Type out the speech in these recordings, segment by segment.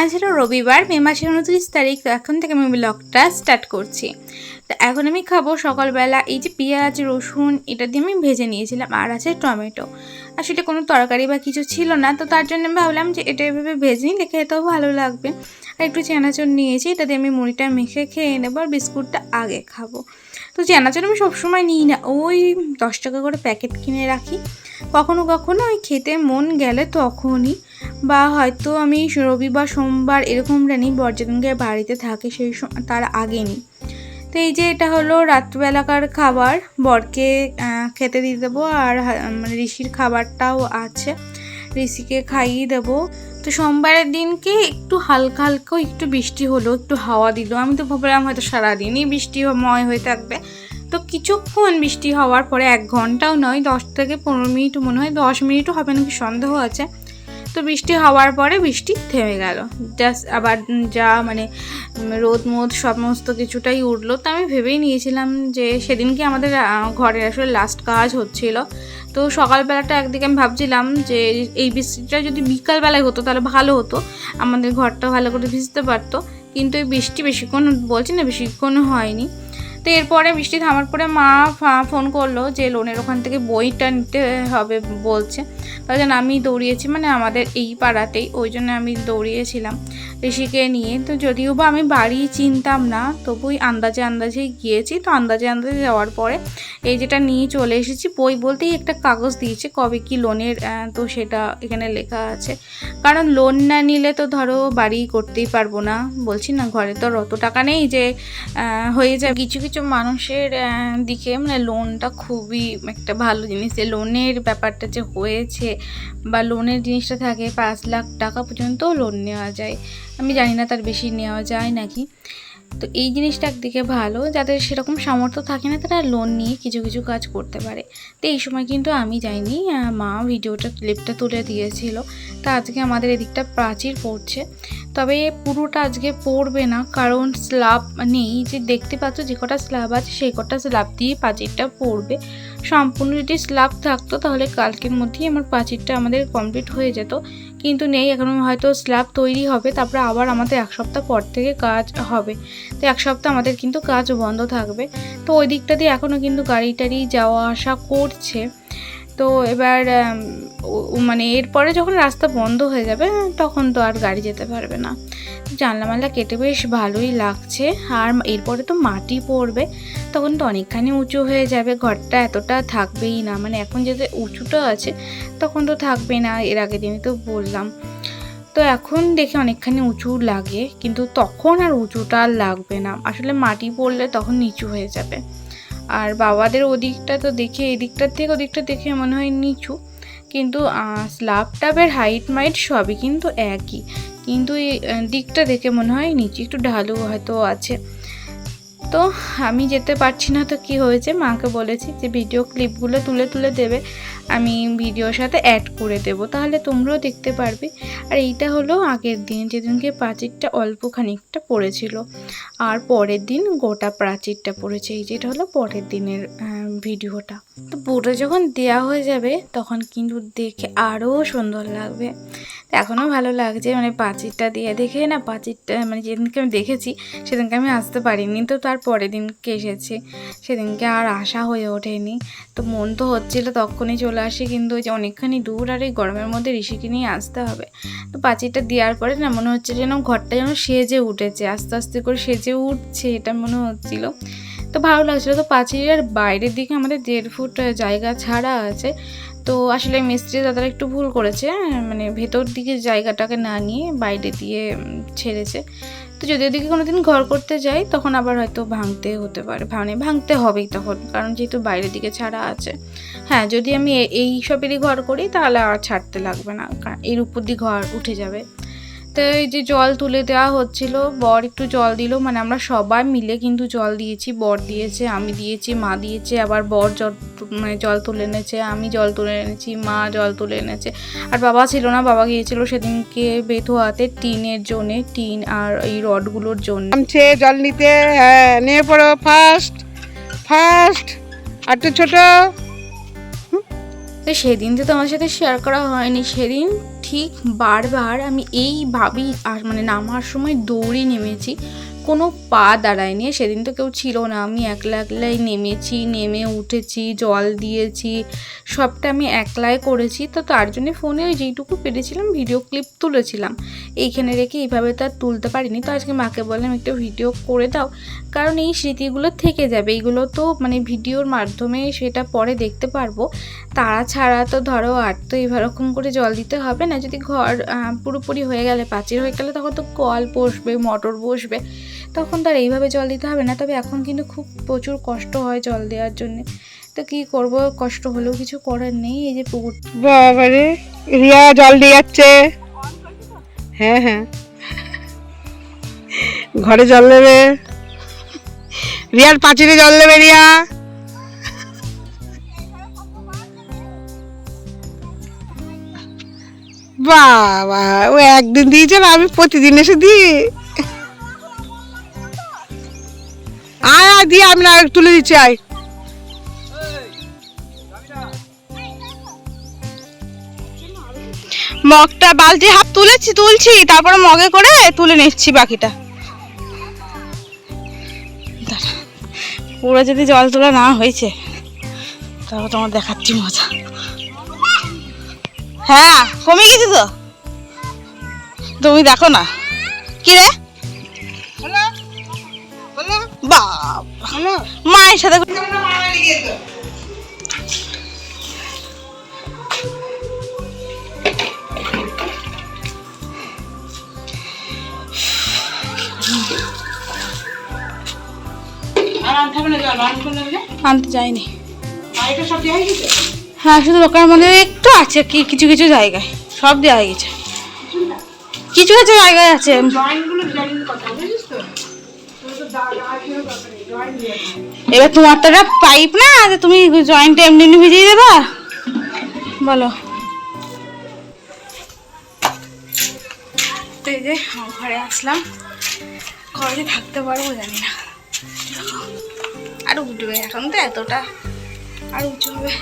আজ হলো রবিবার, মে মাসের উনত্রিশ তারিখ, তো এখন থেকে আমি ব্লগটা স্টার্ট করছি। তো এখন আমি খাব সকালবেলা এই যে পেঁয়াজ, রসুন, এটা দিয়ে আমি ভেজে নিয়েছিলাম আর আছে টমেটো। আসলে কোনো তরকারি বা কিছু ছিল না, তো তার জন্য আমি ভাবলাম যে এটা এভাবে ভেজে নিলে খেতেও ভালো লাগবে। আর একটু চানাচুর নিয়েছি, এটা দিয়ে আমি মুড়িটা মেখে খেয়ে নেব আর বিস্কুটটা আগে খাব। তো চানাচুর আমি সবসময় নিই না, ওই দশ টাকা করে প্যাকেট কিনে রাখি। কখনো কখনো ওই খেতে মন গেলে তখনই। বা হয়তো আমি রবিবার, সোমবার এরকম নিই বর্জনকে বাড়িতে থাকে সেই তার আগে নিই। তো এই যে এটা হলো রাত্রবেলাকার খাবার, বরকে খেতে দিয়ে দেবো আর মানে ঋষির খাবারটাও আছে, ঋষিকে খাইয়ে দেবো। তো সোমবারের দিনকে একটু হালকা হালকা একটু বৃষ্টি হলো, একটু হাওয়া দিল। আমি তো ভাবলাম হয়তো সারাদিনই বৃষ্টিময় হয়ে থাকবে। তো কিছুক্ষণ বৃষ্টি হওয়ার পরে এক ঘন্টাও নয়, দশ থেকে পনেরো মিনিট মনে হয়, দশ মিনিটও হবে নাকি সন্দেহ আছে। তো বৃষ্টি হওয়ার পরে বৃষ্টি থেমে গেল। জাস্ট আবার যা মানে রোদ মোদ সমস্ত কিছুটাই উঠল। তো আমি ভেবেই নিয়েছিলাম যে সেদিনকে আমাদের ঘরের আসলে লাস্ট কাজ হচ্ছিল। তো সকালবেলাটা একদিকে আমি ভাবছিলাম যে এই বৃষ্টিটা যদি বিকালবেলায় হতো তাহলে ভালো হতো। আমাদের ঘরটা ভালো করে ভিজতে পারতো। কিন্তু এই বৃষ্টি বেশিক্ষণ বলছি না, বেশিক্ষণ হয়নি। তো এরপরে বৃষ্টি থামার পরে মা ফোন করল যে লোনের ওখান থেকে বইটা নিতে হবে বলছে। তাই জন্য আমি দৌড়িয়েছি মানে আমাদের এই পাড়াতেই, ওই জন্য আমি দৌড়িয়েছিলাম ঋষিকে নিয়ে। তো যদিও বা আমি বাড়ি চিনতাম না তবুই আন্দাজে আন্দাজে গিয়েছি। তো আন্দাজে আন্দাজে যাওয়ার পরে এই যেটা নিয়ে চলে এসেছি, বই বলতেই একটা কাগজ দিয়েছে, কবে কি লোনের তো সেটা এখানে লেখা আছে। কারণ লোন না নিলে তো ধরো বাড়ি করতেই পারব না, বলছি না, ঘরে তো অত টাকা নেই যে হয়ে যায় কিছু কিছু মানুষের দিকে মানে লোনটা খুবই একটা ভালো জিনিস। যে লোনের ব্যাপারটা যে হয়েছে বা লোনের জিনিসটা থাকে, পাঁচ লাখ টাকা পর্যন্ত লোন নেওয়া যায়। আমি জানি না তার বেশি নেওয়া যায় নাকি। তো এই জিনিসটা একদিকে ভালো, যাদের সেরকম সামর্থ্য থাকে না, তারা লোন নিয়ে কিছু কিছু কাজ করতে পারে। তো এই সময় কিন্তু আমি যাইনি মা ভিডিওটা ক্লিপটা তুলে দিয়েছিল। তা আজকে আমাদের এদিকটা প্রাচীর পড়ছে। তবে পুরোটা আজকে পড়বে না, কারণ স্ল্যাব নেই। যে দেখতে পাচ্ছ, যে কটা স্ল্যাব আছে, সেই কটা স্ল্যাব দিয়ে প্রাচীরটা পড়বে। সম্পূর্ণ যদি স্ল্যাব থাকতো, তাহলে কালকের মধ্যেই আমার প্রাচীরটা আমাদের কমপ্লিট হয়ে যেত। কিন্তু নেই, এখন হয়তো স্ল্যাব তৈরি হবে, তারপরে আবার আমাদের এক সপ্তাহ পর থেকে কাজ হবে। তো এক সপ্তাহ আমাদের কিন্তু কাজ বন্ধ থাকবে। তো ওই দিকটা দিয়ে এখনও কিন্তু গাড়ি টাড়ি যাওয়া আসা করছে। তো এবার মানে এরপরে যখন রাস্তা বন্ধ হয়ে যাবে, তখন তো আর গাড়ি যেতে পারবে না। জানলা মানলা কেটে বেশ ভালোই লাগছে। আর এরপরে তো মাটি পড়বে, তখন তো অনেকখানি উঁচু হয়ে যাবে। ঘরটা এতটা থাকবেই না। মানে এখন যেতে উঁচুটা আছে, তখন তো থাকবে না। এর আগের দিনই তো বললাম। তো এখন দেখে অনেকখানি উঁচু লাগে, কিন্তু তখন আর উঁচুটা আর লাগবে না। আসলে মাটি পড়লে তখন নিচু হয়ে যাবে। আর বাবাদের ওদিকটা তো দেখে, এদিকটার থেকে ওদিকটা দেখে মনে হয় নিচু। কিন্তু স্ল্যাব টাবের হাইট মাইট সবই কিন্তু একই। কিন্তু এই দিকটা দেখে মনে হয় নিচু, একটু ঢালু হয়তো আছে। তো আমি যেতে পারছি না, তো কি হয়েছে? মাকে বলেছি যে ভিডিও ক্লিপগুলো তুলে তুলে দেবে, আমি ভিডিওর সাথে অ্যাড করে দেব, তাহলে তোমরাও দেখতে পারবে। আর এইটা হলো আগের দিন, যেদিনকে প্রাচীরটা অল্প খানিকটা পড়েছিল, আর পরের দিন গোটা প্রাচীরটা পড়েছে, এই যেটা হলো পরের দিনের ভিডিওটা তো পুরো যখন দেয়া হয়ে যাবে, তখন কিন্তু দেখে আরও সুন্দর লাগবে। এখনও ভালো লাগছে মানে পাঁচিরটা দিয়ে দেখে না, পাঁচিরটা মানে যেদিনকে আমি দেখেছি, সেদিনকে আমি আসতে পারিনি, তো তার পরের দিনকে এসেছি, সেদিনকে আর আশা হয়ে ওঠেনি। তো মন তো হচ্ছিল তখনই চলে আসি, কিন্তু ওই যে অনেকখানি দূর আর এই গরমের মধ্যে ঋষিকে নিয়ে আসতে হবে। তো পাঁচিরটা দেওয়ার পরে না মনে হচ্ছে যেন ঘরটা যেন সেজে উঠেছে, আস্তে আস্তে করে সেজে উঠছে এটা মনে হচ্ছিল। তো ভালো লাগছিল, তো পাঁচিরের বাইরের দিকে আমাদের দেড় ফুট জায়গা ছাড়া আছে তো আসলে মিস্ত্রি দাদারা একটু ভুল করেছে মানে ভেতর দিকে জায়গাটাকে না নিয়ে বাইরে দিয়ে ছেড়েছে। তো যদি ওদিকে কোনো দিন ঘর করতে যাই, তখন আবার হয়তো ভাঙতে হতে পারে মানে ভাঙতে হবেই তখন, কারণ যেহেতু বাইরের দিকে ছাড়া আছে। হ্যাঁ যদি আমি এই সবেরই ঘর করি, তাহলে আর ছাড়তে লাগবে না এর উপর দিয়ে ঘর উঠে যাবে। তো এই যে জল তুলে দেওয়া হচ্ছিল, বর একটু জল দিল মানে আমরা সবাই মিলে কিন্তু জল দিয়েছি, বর দিয়েছে, আমি দিয়েছি, মা দিয়েছে, আবার বর জল মানে জল তুলে এনেছে, আমি জল তুলে এনেছি, মা জল তুলে এনেছে। আর বাবা ছিল না, বাবা গিয়েছিল সেদিনকে বেথুয়াতে, টিনের জন্যে, টিন আর এই রডগুলোর জন্য। জল নিতে হ্যাঁ নিয়ে পড়ো ফার্স্ট ফার্স্ট আর একটু ছোট। তো সেদিন তো তোমার সাথে শেয়ার করা হয়নি, সেদিন ঠিক বারবার আমি এইভাবেই আর মানে নামার সময় দৌড়ে নেমেছি। কোনো পা দাঁড়ায়নি, সেদিন তো কেউ ছিল না। আমি একলা একলাই নেমেছি, নেমে উঠেছি, জল দিয়েছি, সবটা আমি একলাই করেছি। তো তার জন্য ফোনে ওই যেইটুকু পেরেছিলাম ভিডিও ক্লিপ তুলেছিলাম। এইখানে রেখে এইভাবে তো আর তুলতে পারিনি। তো আজকে মাকে বললাম, একটু ভিডিও করে দাও। কারণ এই স্মৃতিগুলো থেকে যাবে। এইগুলো তো মানে ভিডিওর মাধ্যমে সেটা পরে দেখতে পারব। তারা ছাড়া তো ধরো আর তো এরকম করে জল দিতে হবে না। যদি ঘর পুরোপুরি হয়ে গেলে পাঁচির হয়ে গেলে তখন তো কল বসবে, মোটর বসবে। তখন তো আর এইভাবে জল দিতে হবে না, তবে এখন কিন্তু খুব প্রচুর কষ্ট হয় জল দেওয়ার জন্য। তো কী করব, কষ্ট হলেও কিছু করার নেই, এই যে পুকুর বাবারে, রিয়া জল দিয়ে যাচ্ছে। হ্যাঁ হ্যাঁ। ঘরে জল দেবে। রিয়ার পাঁচিরে জল দেবে, রিয়া। বাবা, ও একদিন দিয়েছে, আমি প্রতিদিন এসে দিই। দিয়ে আমি না তুলে দিচ্ছি, আয়। মগটা বালতি হাফ তুলেছি, তুলছি, তারপরে মগে করে তুলে নিচ্ছি বাকিটা। পুরো যদি জল তোলা না হয়েছে, তারপর তোমার দেখাচ্ছি মজা। হ্যাঁ কমে গেছে তো? তুমি দেখো না। কি রে? বাপ। মায়ের সাথে আনতে যাইনি। হ্যাঁ শুধু দোকানের মধ্যে একটু আছে কি কিছু কিছু জায়গায়। সব দেওয়া হয়ে গেছে। কিছু কিছু জায়গায় আছে। এবার তোমার তো একটা পাইপ না, যে তুমি জয়েন্টে এমনি এমনি ভিজিয়ে দেবা? বলো। তো এই যে ঘরে আসলাম। ঘরে থাকতে পারব জানি না। আরও উঠবে এখন তো এতটা। আর উঁচু হবে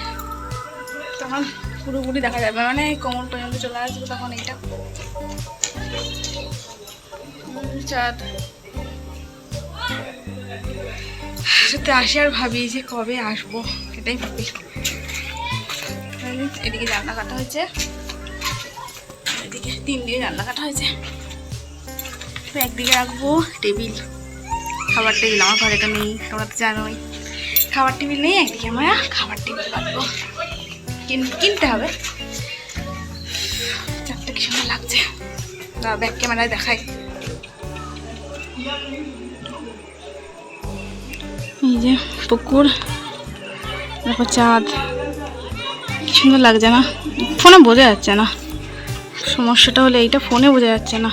তখন পুরোপুরি দেখা যাবে। মানে কোমর পর্যন্ত চলে আসবে তখন এইটা। চাঁদ। সত্যি আসি আর ভাবি যে কবে আসব, এটাই ভাবি। এদিকে রান্না কাটা হয়েছে। এদিকে তিন দিকে জানলা কাটা হয়েছে। একদিকে রাখব টেবিল, খাবার টেবিল। আমার ঘরে তো নেই, তোমরা তো জানোই। খাবার টেবিল নেই, একদিকে আমরা খাবার টেবিল রাখব কিন- কিনতে হবে। চারটে কি সময় লাগছে? ব্যাক ক্যামেরায় দেখাই। এই যে পুকুর দেখো চাঁদ কি সুন্দর লাগছে না ফোনে বোঝা যাচ্ছে না সমস্যাটা হলে এইটা ফোনে বোঝা যাচ্ছে না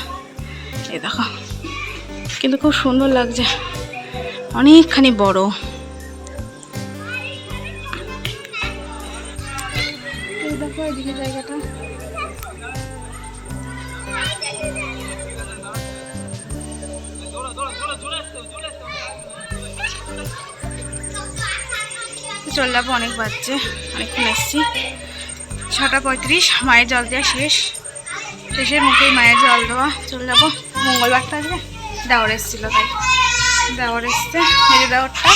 এই দেখো কিন্তু খুব সুন্দর লাগছে অনেকখানি বড় দেখো এদিকে জায়গাটা চলে যাব অনেক বাচ্চে অনেকক্ষণ এসছি। ছটা পঁয়ত্রিশ, মায়ের জল দেওয়া শেষ। শেষের মুখেই মায়ের জল দেওয়া। চলে যাব মঙ্গলবারটা আসবে? দেওয়ার এসেছিল তাই। দেওয়ার এসছে মেরে দেওয়ারটা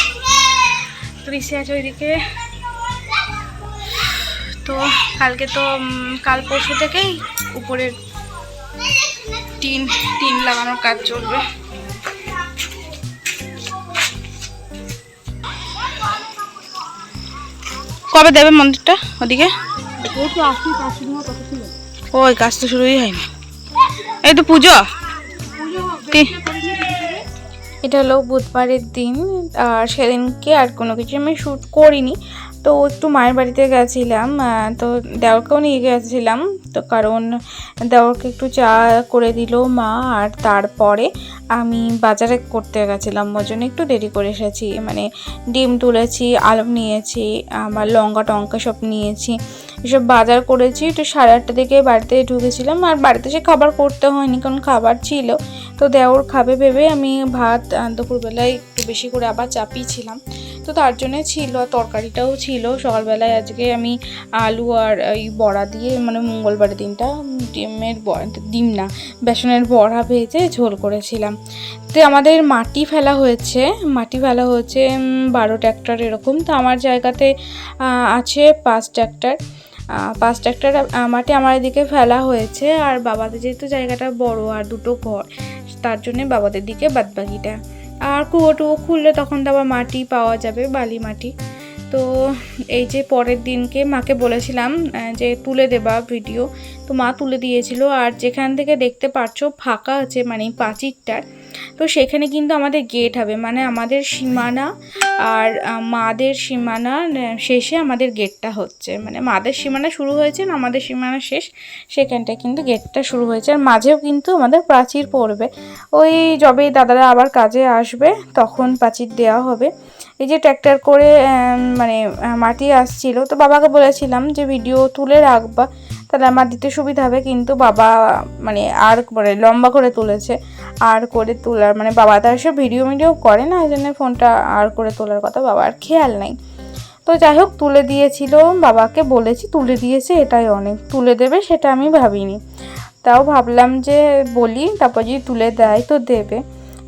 তো রিসে আছে ওইদিকে। তো কালকে তো কাল পরশু থেকেই উপরের টিন টিন লাগানোর কাজ চলবে। কবে দেবে মন্দিরটা ওদিকে? ওই কাজ তো শুরুই হয়নি। এই তো পুজো? এটা হলো বুধবারের দিন আর সেদিনকে আর কোনো কিছু আমি শ্যুট করিনি। তো একটু মায়ের বাড়িতে গেছিলাম তো দেওরকেও নিয়ে গেছিলাম, তো কারণ দেওরকে একটু চা করে দিল মা, আর তারপরে আমি বাজারে করতে গেছিলাম ওই জন্য একটু দেরি করে এসেছি মানে ডিম তুলেছি, আলু নিয়েছি, আমার লঙ্কা টঙ্কা সব নিয়েছি, এসব বাজার করেছি একটু সাড়ে আটটা দিকে বাড়িতে ঢুকেছিলাম, আর বাড়িতে সে খাবার করতে হয়নি, কারণ খাবার ছিল, তো দেওর খাবে ভেবে আমি ভাত দুপুরবেলায় বেশি করে আবার চাপিয়েছিলাম। তো তার জন্যে ছিল, তরকারিটাও ছিল। সকালবেলায় আজকে আমি আলু আর এই বড়া দিয়ে মানে মঙ্গলবারের দিনটা ডিমের ডিম না, বেসনের বড়া ভেজে ঝোল করেছিলাম। তো আমাদের মাটি ফেলা হয়েছে, মাটি ফেলা হয়েছে বারো ট্র্যাক্টর এরকম। তো আমার জায়গাতে আছে পাঁচ ট্র্যাক্টর পাঁচ ট্র্যাক্টর মাটি আমার এদিকে ফেলা হয়েছে। আর বাবাদের যেহেতু জায়গাটা বড় আর দুটো ঘর, তার জন্যে বাবাদের দিকে বাদবাকিটা। আর কুয়ো টুয়ো খুললে তখন তো আবার মাটি পাওয়া যাবে, বালি মাটি। তো এই যে পরের দিনকে মাকে বলেছিলাম যে তুলে দেবা ভিডিও। তো মা তুলে দিয়েছিল, আর যেখান থেকে দেখতে পাচ্ছ ফাঁকা আছে মানে পাঁচিরটার। তো সেখানে কিন্তু আমাদের গেট হবে। মানে আমাদের সীমানা আর মাদের সীমানা শেষে আমাদের গেটটা হচ্ছে। মানে মাদের সীমানা শুরু হয়েছে না আমাদের সীমানা শেষ, সেখানটায় কিন্তু গেটটা শুরু হয়েছে। আর মাঝেও কিন্তু আমাদের প্রাচীর পড়বে। ওই যবেই দাদারা আবার কাজে আসবে, তখন প্রাচীর দেওয়া হবে। এই যে ট্র্যাক্টর করে মানে মাটি আসছিল। তো বাবাকে বলেছিলাম যে, ভিডিও তুলে রাখবা। তাহলে আমার দিতে সুবিধা হবে, কিন্তু বাবা মানে আর মানে লম্বা করে তুলেছে, আর করে তোলার মানে বাবা তো আর সব ভিডিও মিডিও করে না, ওই জন্য ফোনটা আর করে তোলার কথা বাবার খেয়াল নাই। তো যাই হোক, তুলে দিয়েছিল, বাবাকে বলেছি তুলে দিয়েছে, এটাই অনেক, তুলে দেবে সেটা আমি ভাবিনি। তাও ভাবলাম যে বলি, তারপর যদি তুলে দেয় তো দেবে।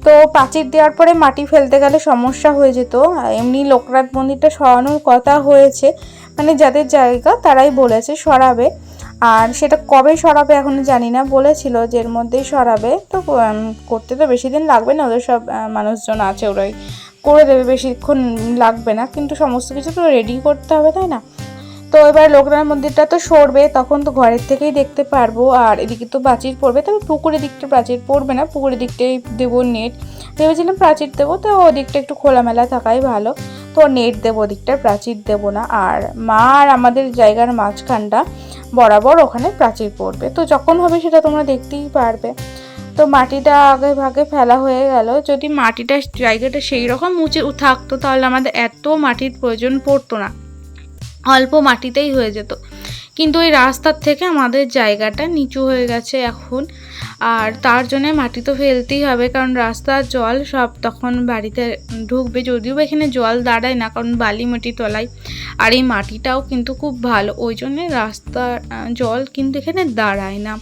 তো প্রাচীর দেওয়ার পরে মাটি ফেলতে গেলে সমস্যা হয়ে যেত, এমনি লোকনাথ মন্দিরটা সরানোর কথা হয়েছে মানে যাদের জায়গা তারাই বলেছে সরাবে। আর সেটা কবে সরাবে এখনও জানি না। বলেছিল যে এর মধ্যেই সরাবে। তো করতে তো বেশি দিন লাগবে না। ওদের সব মানুষজন আছে, ওরাই করে দেবে। বেশিক্ষণ লাগবে না। কিন্তু সমস্ত কিছু তো রেডি করতে হবে, তাই না? তো এবার লোকনাথ মন্দিরটা তো সরবে। তখন তো ঘরের থেকেই দেখতে পারব। আর এদিকে তো প্রাচীর পড়বে। তবে পুকুরের দিকটা প্রাচীর পড়বে না। পুকুরের দিকটাই দেবো নেট। ভেবেছিলাম প্রাচীর দেবো। তো ওদিকটা একটু খোলামেলা থাকাই ভালো। তো নেট দেবো ওদিকটা প্রাচীর দেবো না। আর মা আর আমাদের জায়গার মাঝখানটা বরাবর ওখানে প্রাচীর পড়বে। তো যখন হবে সেটা তোমরা দেখতেই পারবে। তো মাটিটা আগে ভাগে ফেলা হয়ে গেল। যদি মাটিটা জায়গাটা সেই রকম উঁচু থাকতো, তাহলে আমাদের এত মাটির প্রয়োজন পড়তো না। অল্প মাটিতেই হয়ে যেত। কিন্তু ওই রাস্তার থেকে আমাদের জায়গাটা নিচু হয়ে গেছে এখন। আর তার জন্য মাটি তো ফেলতেই হবে, কারণ রাস্তার জল সব তখন বাড়িতে ঢুকবে। যদিও এখানে জল দাঁড়ায় না, কারণ বালি মাটি তলায়। আর এই মাটিটাও কিন্তু খুব ভালো, ওই জন্যে রাস্তার জল কিন্তু এখানে দাঁড়ায় না।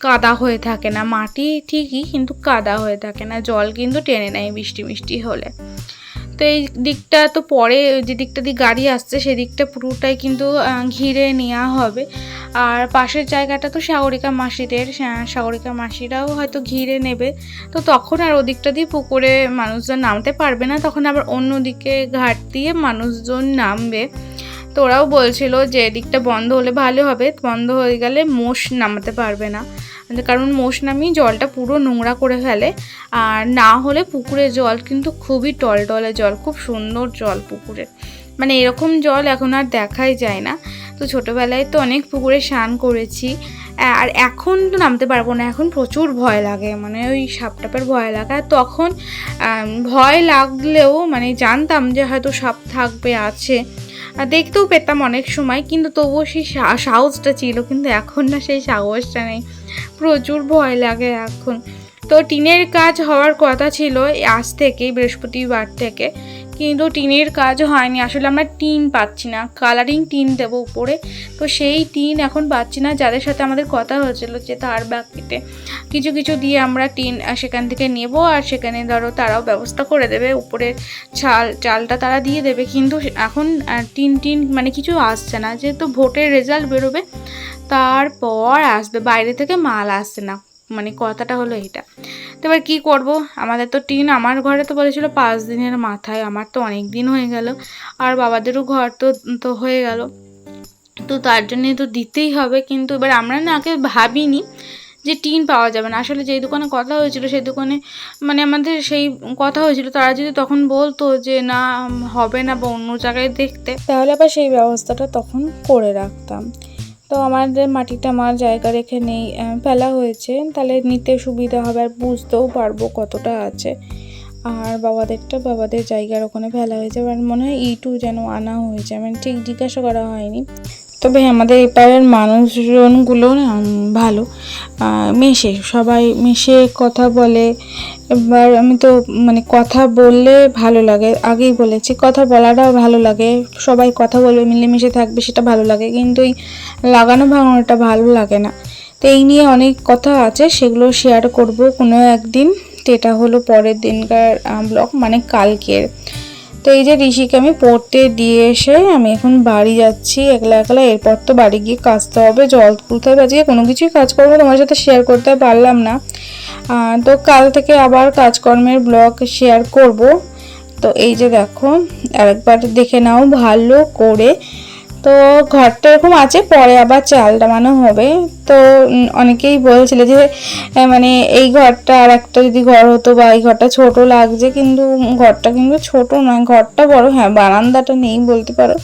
কাদা হয়ে থাকে না। মাটি ঠিকই কিন্তু কাদা হয়ে থাকে না। জল কিন্তু টেনে নেয় বৃষ্টি মিষ্টি হলে। তো এই দিকটা তো পরে, যে দিকটা দিয়ে গাড়ি আসছে সেদিকটা পুরোটাই কিন্তু ঘিরে নেওয়া হবে। আর পাশের জায়গাটা তো সাগরিকা মাসিদের সাগরিকা মাসিরাও হয়তো ঘিরে নেবে। তো তখন আর ওদিকটা দিয়ে পুকুরে মানুষজন নামতে পারবে না, তখন আবার অন্যদিকে ঘাট দিয়ে মানুষজন নামবে। তো ওরাও বলছিল যে, এদিকটা বন্ধ হলে ভালো হবে, বন্ধ হয়ে গেলে মোষ নামাতে পারবে না। কারণ মোষ নামিয়ে জলটা পুরো নোংরা করে ফেলে। আর না হলে পুকুরের জল কিন্তু খুবই টলটলে জল, খুব সুন্দর জল পুকুরের মানে এরকম জল এখন আর দেখাই যায় না। তো ছোটোবেলায় তো অনেক পুকুরে স্নান করেছি। আর এখন তো নামতে পারব না, এখন প্রচুর ভয় লাগে। মানে ওই সাপ টাপের ভয় লাগে। আর তখন ভয় লাগলেও মানে জানতাম যে হয়তো সাপ থাকবে, আছে। দেখতেও পেতাম অনেক সময়, কিন্তু তবুও সেই সাহসটা ছিল। কিন্তু এখন না সেই সাহসটা নেই। প্রচুর ভয় লাগে এখন। তো টিনের কাজ হওয়ার কথা ছিল আজ থেকে, বৃহস্পতিবার থেকে, কিন্তু টিনের কাজ হয়নি। আসলে আমরা টিন পাচ্ছি না, কালারিং টিন দেবো উপরে। তো সেই টিন এখন পাচ্ছি না, যাদের সাথে আমাদের কথা হয়েছিল যে তার বাকিতে। কিছু কিছু দিয়ে আমরা টিন সেখান থেকে নেব আর সেখানে ধরো তারাও ব্যবস্থা করে দেবে। উপরে চাল চালটা তারা দিয়ে দেবে। কিন্তু এখন টিন টিন মানে কিছু আসছে না। যেহেতু ভোটের রেজাল্ট বেরোবে তারপর আসবে, বাইরে থেকে মাল আসছে না। মানে কথাটা হলো এটা তো এবার কী করব? আমাদের তো টিন আমার ঘরে তো বলেছিল পাঁচ দিনের মাথায়। আমার তো অনেক দিন হয়ে গেল। আর বাবাদেরও ঘর তো তো হয়ে গেল। তো তার জন্যে তো দিতেই হবে। কিন্তু এবার আমরা না আগে ভাবিনি যে টিন পাওয়া যাবে না। আসলে যেই দোকানে কথা হয়েছিল, সেই দোকানে মানে আমাদের সেই কথা হয়েছিল। তারা যদি তখন বলতো যে না, হবে না বা অন্য জায়গায় দেখতে, তাহলে আবার সেই ব্যবস্থাটা তখন করে রাখতাম। তো আমাদের মাটিটা আমার জায়গা রেখে নেই ফেলা হয়েছে। তাহলে নিতে সুবিধা হবে, আর বুঝতেও পারব কতটা আছে। আর বাবাদেরটা, বাবাদের জায়গার ওখানে ফেলা হয়েছে, এবার মনে হয় ইটু যেন আনা হয়েছে। মানে ঠিক জিজ্ঞাসা করা হয়নি। তবে আমাদের এপারের মানুষজনগুলো ভালো। মেশে, সবাই মিশে কথা বলে। এবার আমি তো মানে কথা বললে ভালো লাগে, আগেই বলেছি, কথা বলাটাও ভালো লাগে। সবাই কথা বলবে, মিলেমিশে থাকবে, সেটা ভালো লাগে, কিন্তু এই লাগানো ভাঙানোটা ভালো লাগে না। তো এই নিয়ে অনেক কথা আছে, সেগুলো শেয়ার করব কোনো একদিন। তো এটা হলো পরের দিনকার ব্লগ মানে কালকের। তো এই যে ঋষিকে আমি পড়তে দিয়ে এসে আমি এখন বাড়ি যাচ্ছি একলা একলা। এরপর তো বাড়ি গিয়ে কাচতে হবে, জল তুলতে হবে। আজকে কোনো কিছুই কাজ করব তোমার সাথে শেয়ার করতে পারলাম না। তো কাল থেকে আবার কাজকর্মের ব্লগ শেয়ার করব। তো এই যে দেখো, আরেকবার দেখে নাও ভালো করে। তো ঘরটা এরকম আছে, পরে আবার চাল নামানো হবে। তো অনেকেই বলছিল যে মানে এই ঘরটা আর একটা যদি ঘর হতো বা এই ঘরটা ছোট লাগছে, কিন্তু ঘরটা কিন্তু ছোট নয়, ঘরটা বড় হ্যাঁ বারান্দাটা নেই বলতে পারো।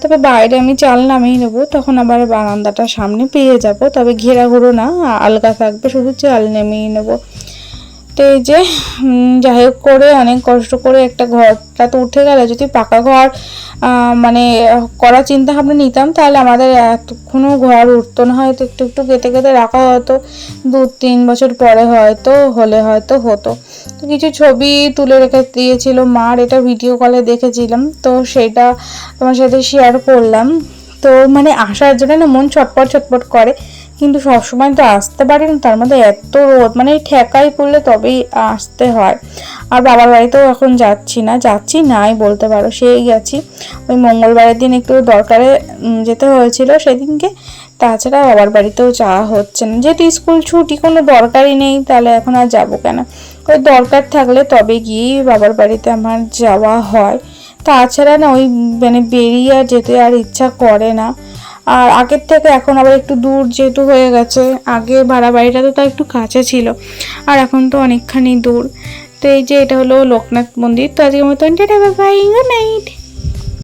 তবে বাইরে আমি চাল নামিয়ে নেব, তখন আবার বারান্দাটা সামনে পেয়ে যাব, তবে ঘেরা ঘুরো না, আলগা থাকবে, শুধু চাল নামিয়ে নেব। এই যে যাই হোক করে অনেক কষ্ট করে একটা ঘরটা তো উঠে গেলে। যদি পাকা ঘর মানে করার চিন্তা ভাবনা নিতাম, তাহলে আমাদের এতক্ষণও ঘর উঠতো না। হয়তো একটু একটু কেটে কেটে রাখা হতো। দু তিন বছর পরে হয়তো, হলে হয়তো হতো। তো কিছু ছবি তুলে রেখে দিয়েছিল মার এটা ভিডিও কলে দেখেছিলাম। তো সেটা তোমার সাথে শেয়ার করলাম। তো মানে আসার জন্য না মন ছটপট ছটপট করে। কিন্তু সবসময় তো আসতে পারি না, তার মধ্যে এত রোদ মানে ঠেকাই পড়লে তবেই আসতে হয়। আর বাবার বাড়িতেও এখন যাচ্ছি না, যাচ্ছি নাই বলতে পারো, সেই গেছি। ওই মঙ্গলবারের দিন একটু দরকারে যেতে হয়েছিল, সেদিনকে। তাছাড়া বাবার বাড়িতেও যাওয়া হচ্ছে না। যেহেতু স্কুল ছুটি, কোনো দরকারই নেই, তাহলে এখন আর যাব কেন? ওই দরকার থাকলে তবে গিয়েই বাবার বাড়িতে আমার যাওয়া হয়। তাছাড়া না, ওই মানে বেরিয়ে যেতে আর ইচ্ছা করে না। আর আগের থেকে এখন আবার একটু দূর যেহেতু হয়ে গেছে, আগে ভাড়া বাড়িটা তো তা একটু কাছে ছিল, আর এখন তো অনেকখানি দূর। তো এই যে এটা হলো লোকনাথ মন্দির, তো আজকে মতো বাই গুড নাইট